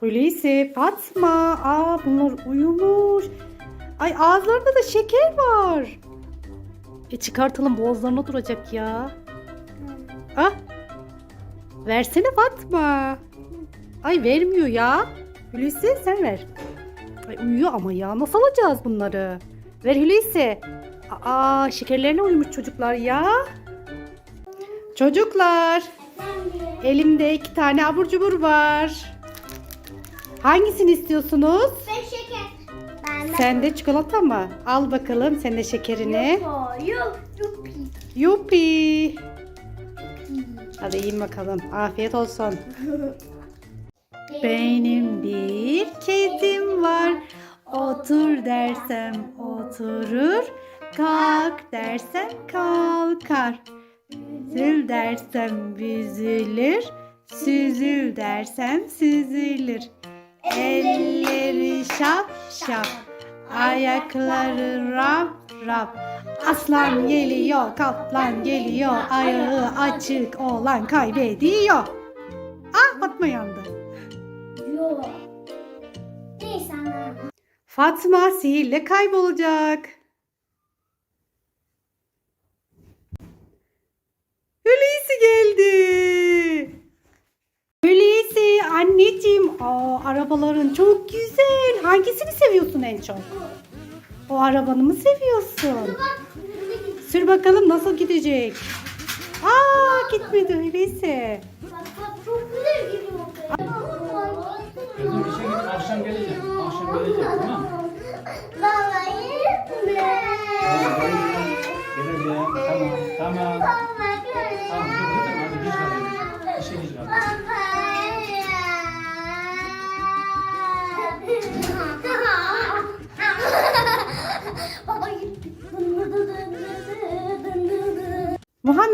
Hulusi, Fatma. Aa bunlar uyumuş. Ay ağızlarında da şeker var. E çıkartalım boğazlarına duracak ya. Ah. Versene Fatma. Ay vermiyor ya. Hulusi sen ver. Ay uyuyor ama ya. Nasıl alacağız bunları? Ver Hulusi. Aa şekerlerine uyumuş çocuklar ya. Çocuklar. Elimde iki tane abur cubur var. Hangisini istiyorsunuz? Ben şeker. Ben de. Sen de çikolata mı? Al bakalım sen de şekerini. Yok. Yok. Yupi. Hadi yiyin bakalım. Afiyet olsun. Benim bir kedim var. Otur dersem oturur. Kalk dersem kalkar. Üzül dersem büzülür. Süzül dersem süzülür. Elleri şap şap. Ayakları rap rap. Aslan geliyor, kaplan geliyor. Ayağı açık olan kaybediyor. Ah Fatma yandı. Yok. Neyse ana. Fatma sihirle kaybolacak. Hulusi geldi. Hulusi anneciğim. Aa, arabaların çok güzel. Hangisini seviyorsun en çok? O arabanı mı seviyorsun? Sür bakalım nasıl gidecek. Aa gitmedi Hulusi. Bak bak çok güzel gidiyor. Kızım işe git akşam geleceğim. Akşam geleceğim tamam mı? Baba gitme. Geleceğim. Tamam. Tamam. Tamam.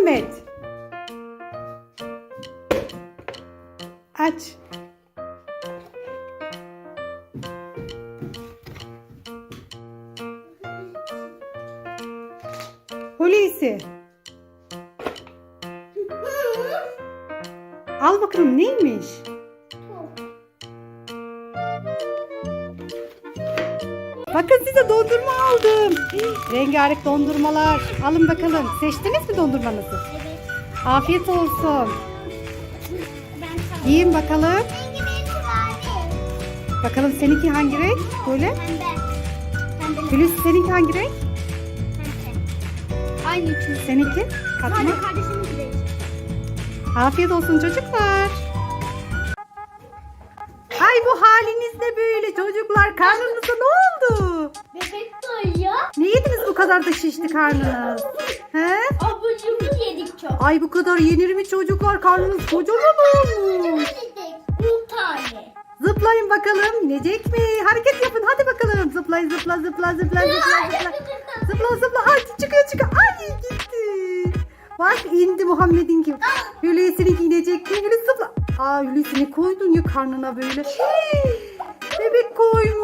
Muhammed. Aç. Hulusi. Al bakalım neymiş? Bakın size dondurma aldım. Rengarenk dondurmalar. Alın bakalım. Seçtiniz mi dondurmanızı? Evet. Afiyet olsun. Yiyin bakalım. Bakalım seninki hangi renk? Böyle. Pembe. Hulusi seninki hangi renk? Aynı üçümüz. Seninki? Gibi. Afiyet olsun çocuklar. Ay bu haliniz ne böyle çocuklar? Karnınıza ne oldu? Bebek doyuyor. Ne yediniz bu kadar da şişti karnınız? He? Abur cubur yedik çok. Ay bu kadar yenir mi çocuklar? Karnınız kocaman olmuş. 10 tane. Zıplayın bakalım. İnecek mi? Hareket yapın. Hadi bakalım. Zıplayın zıpla zıpla zıpla zıpla zıpla. Zıpla zıpla. Hadi çıkıyor çıkıyor. Ay gitti. Bak indi Muhammed'in gibi. Hulusi'ninki inecek? Hulusi zıpla. Aa Hulusi ne koydun ya karnına böyle? Bebek koymuş.